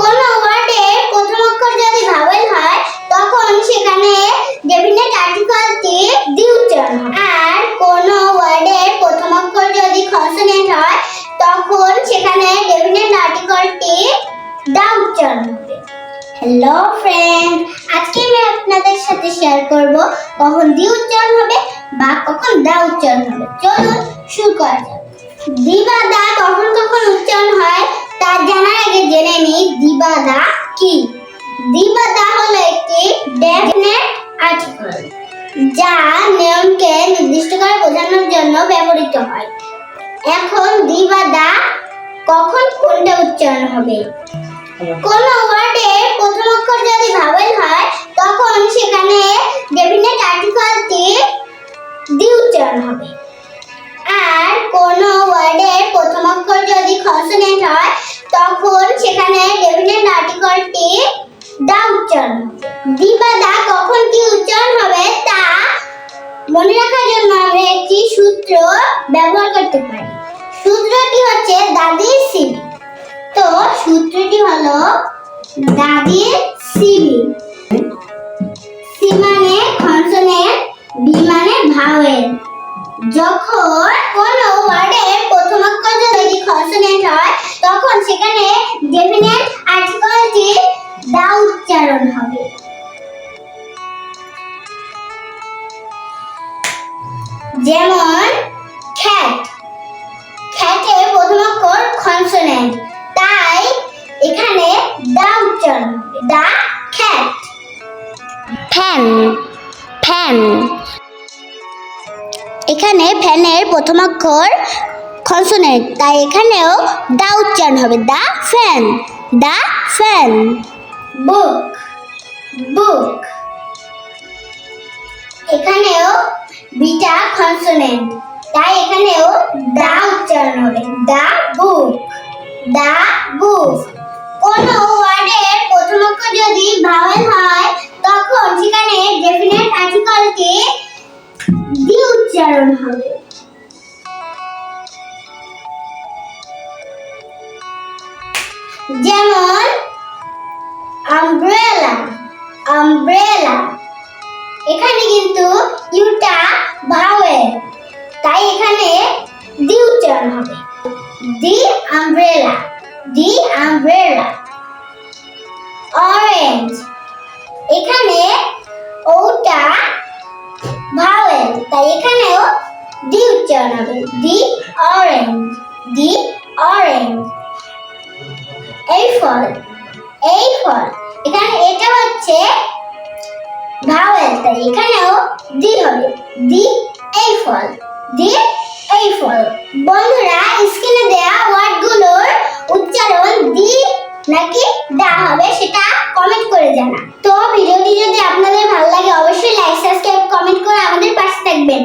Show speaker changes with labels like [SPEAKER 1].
[SPEAKER 1] কোন ওয়ার্ডে প্রথম অক্ষর যদি হয়, তখন সেখানে ডেফিনেট দি উচ্চারণ আর কোন ওয়ার্ডের প্রথম অক্ষর যদি হয়, তখন সেখানে ডেফিনেট দা উচ্চারণ হ্যালো ফ্রেন্ড আজকে আমি আপনাদের সাথে শেয়ার করব কখন দি উচ্চারণ হবে বা কখন দা উচ্চারণ হবে। চলুন শুরু করা যাক। দি বা দা কখন কখন উচ্চারণ হয়, তা জেনে ডেফিনেট আর্টিকেল যা নিয়মকে নির্দিষ্ট করে বোঝানোর জন্য ব্যবহৃত হয়। এখন দি বা দা কখন কোনটা উচ্চারণ হবে? কোন ওয়ার্ডে প্রথম অক্ষর যদি ভাওয়েল হয়, তখন সেখানে ডেফিনেট আর্টিকেলটি দি উচ্চারণ হবে। আর কোন ওয়ার্ডের প্রথম অক্ষর যদি কনসোনেন্ট হয়, তখন সেখানে ডেফিনেট আর্টিকেলটি দা উচ্চারণ। দি দা, কখন কি উচ্চারণ হবে তা মনে রাখার জন্য আমরা একটি সূত্র ব্যবহার করতে পারি। সূত্রটি হচ্ছে দাদির সিবি। তো সূত্রটি হলো দাদির সিবি। সি মানে মানে ভাওয়েল যখন কোন ওয়ার্ডের প্রথম অক্ষর যদি কনসোনেন্ট হয়, তখন সেখানে ডেফিনেট যেমন খ্যাট খ্যাটের প্রথম অক্ষর কনসোনেন্ট তাই এখানে দা উচ্চারণ। The cat fan. ফ্যান। এখানে ফ্যানের প্রথম অক্ষর কনসোনেন্ট তাই এখানেও দা উচ্চারণ হবে। The fan. The fan. Book. Book. Beta consonant তাই এখানেও দা উচ্চারণ হবে। দা বুক। দা বুক। কোন ওয়ার্ডের প্রথম অক্ষর যদি ভাওয়েল হয়, তখন সেখানে ডেফিনেট আর্টিকেলটি দি উচ্চারণ হবে। যেমন আমব্রেলা আমব্রেলা এখানে কিন্তু ইউটা ভাওয়েল তাই এখানে দি উচ্চারণ হবে। The umbrella the umbrella. Orange, এখানে ওটা ভাওয়েল তাই এখানেও দি উচ্চারণ হবে। The orange the orange. এই ফল এই ফল। এখানে এটা হচ্ছে ভাওয়েল, তাই এখানেও দি হবে। দি, এই ফল। দি, এই ফল। বন্ধুরা, স্ক্রিনে দেয়া ওয়ার্ডগুলোর উচ্চারণ দি নাকি দা হবে সেটা কমেন্ট করে জানা। তো ভিডিওটি যদি আপনাদের ভালো লাগে, অবশ্যই লাইক সাবস্ক্রাইব কমেন্ট করে আমাদের পাশে থাকবেন।